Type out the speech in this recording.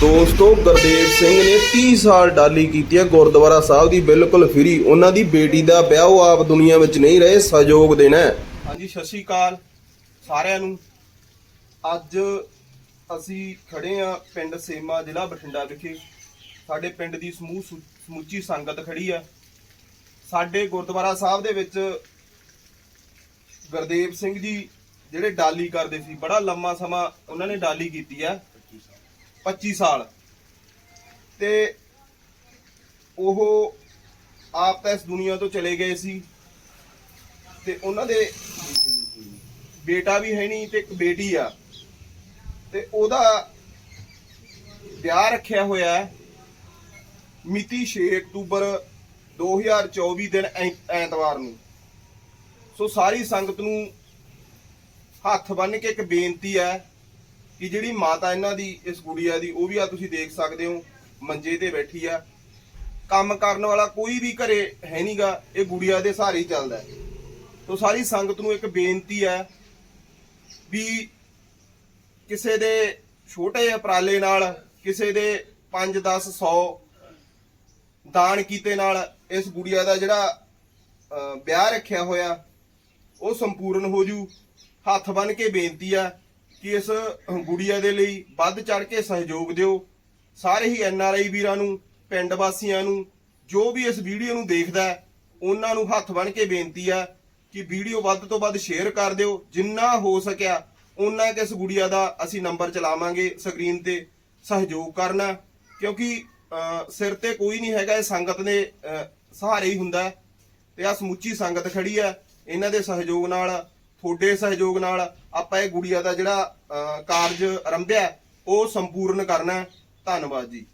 ਦੋਸਤੋ, ਗੁਰਦੇਵ ਸਿੰਘ ਨੇ 30 ਸਾਲ ਡਾਲੀ ਕੀਤੀ ਹੈ। ਗੁਰਦੁਆਰਾ ਸਾਹਿਬ ਦੀ ਬਿਲਕੁਲ ਫ੍ਰੀ। ਉਹਨਾਂ ਦੀ ਬੇਟੀ ਦਾ ਵਿਆਹ ਉਹ ਆਪ ਦੁਨੀਆ ਵਿੱਚ ਨਹੀਂ ਰਹੇ, ਸਹਿਯੋਗ ਦੇਣਾ ਹੈ। ਹਾਂਜੀ, ਸਤਿ ਸ਼੍ਰੀ ਅਕਾਲ ਸਾਰਿਆਂ ਨੂੰ। ਅੱਜ ਅਸੀਂ ਖੜੇ ਆ ਪਿੰਡ ਸੇਮਾ ਜ਼ਿਲ੍ਹਾ ਬਠਿੰਡਾ ਵਿਖੇ। ਸਾਡੇ ਪਿੰਡ ਦੀ ਸਮੂਹ ਸੁ- ਸਮੁੱਚੀ ਸੰਗਤ ਖੜੀ ਹੈ ਸਾਡੇ ਗੁਰਦੁਆਰਾ ਸਾਹਿਬ ਦੇ ਵਿੱਚ ਗੁਰਦੇਵ ਸਿੰਘ ਜੀ, ਜਿਹੜੇ ਡਾਲੀ ਕਰਦੇ ਸੀ, ਬੜਾ ਲੰਮਾ ਸਮਾਂ ਉਹਨਾਂ ਨੇ ਡਾਲੀ ਕੀਤੀ ਹੈ 25 ਸਾਲ। ਤੇ ਉਹ ਆਪ ਤਾਂ ਇਸ ਦੁਨੀਆ ਤੋਂ ਚਲੇ ਗਏ ਸੀ। ਤੇ ਉਹਨਾਂ ਦੇ ਬੇਟਾ ਵੀ ਹੈ ਨਹੀਂ ਤੇ ਇੱਕ ਬੇਟੀ ਆ। ਤੇ ਉਹਦਾ ਵਿਆਹ ਰੱਖਿਆ ਹੋਇਆ ਮਿਤੀ 6 ਅਕਤੂਬਰ 2024 ਦਿਨ ਐਤਵਾਰ ਨੂੰ। ਸੋ ਸਾਰੀ ਸੰਗਤ ਨੂੰ ਹੱਥ ਬੰਨ ਕੇ ਇੱਕ ਬੇਨਤੀ ਹੈ ਕਿ ਜਿਹੜੀ ਮਾਤਾ ਇਹਨਾਂ ਦੀ, ਇਸ ਗੁੜੀਆ ਦੀ, ਉਹ ਵੀ ਆ ਤੁਸੀਂ ਦੇਖ ਸਕਦੇ ਹੋ, ਮੰਜੇ ਤੇ ਬੈਠੀ ਆ। ਕੰਮ ਕਰਨ ਵਾਲਾ ਕੋਈ ਵੀ ਘਰੇ ਹੈ ਨਹੀਂਗਾ ਇਹ ਗੁੜੀਆ ਦੇ ਸਹਾਰੇ ਹੀ ਚੱਲਦਾ ਹੈ। ਸਾਰੀ ਸੰਗਤ ਨੂੰ ਇੱਕ ਬੇਨਤੀ ਹੈ ਵੀ ਕਿਸੇ ਦੇ ਛੋਟੇ ਉਪਰਾਲੇ ਨਾਲ, ਕਿਸੇ ਦੇ 5 10 100 ਦਾਨ ਕੀਤੇ ਨਾਲ ਇਸ ਗੁੜੀਆ ਦਾ ਜਿਹੜਾ ਵਿਆਹ ਰੱਖਿਆ ਹੋਇਆ, ਉਹ ਸੰਪੂਰਨ ਹੋ ਜੂ। ਹੱਥ ਬੰਨ ਕੇ ਬੇਨਤੀ ਆ ਕਿ ਇਸ ਗੁੜੀਆ ਦੇ ਲਈ ਵੱਧ ਚੜ ਕੇ ਸਹਿਯੋਗ ਦਿਓ। ਸਾਰੇ ਹੀ ਐਨ ਆਰ ਆਈ ਵੀਰਾਂ ਨੂੰ, ਪਿੰਡ ਵਾਸੀਆਂ ਨੂੰ, ਜੋ ਵੀ ਇਸ ਵੀਡੀਓ ਨੂੰ ਦੇਖਦਾ ਉਹਨਾਂ ਨੂੰ ਹੱਥ ਬੰਨ ਕੇ ਬੇਨਤੀ ਆ ਕਿ ਵੀਡੀਓ ਵੱਧ ਤੋਂ ਵੱਧ ਸ਼ੇਅਰ ਕਰ ਦਿਓ। ਜਿੰਨਾ ਹੋ ਸਕਿਆ ਉਹਨਾਂ ਕਿ ਇਸ ਗੁੜੀਆ ਦਾ ਅਸੀਂ ਨੰਬਰ ਚਲਾਵਾਂਗੇ ਸਕਰੀਨ ਤੇ ਸਹਿਯੋਗ ਕਰਨਾ। ਕਿਉਂਕਿ ਸਿਰ ਤੇ ਕੋਈ ਨਹੀਂ ਹੈਗਾ, ਇਹ ਸੰਗਤ ਦੇ ਸਹਾਰੇ ਹੀ ਹੁੰਦਾ ਹੈ। ਤੇ ਆ ਸਮੁੱਚੀ ਸੰਗਤ ਖੜੀ ਆ ਇਹਨਾਂ ਦੇ ਸਹਿਯੋਗ ਨਾਲ ਤੁਹਾਡੇ ਸਹਿਯੋਗ ਨਾਲ ਆਪਾਂ ਇਹ ਗੁੜੀਆ ਦਾ ਜਿਹੜਾ ਕਾਰਜ ਆਰੰਭਿਆ, ਉਹ ਸੰਪੂਰਨ ਕਰਨਾ ਧੰਨਵਾਦ ਜੀ।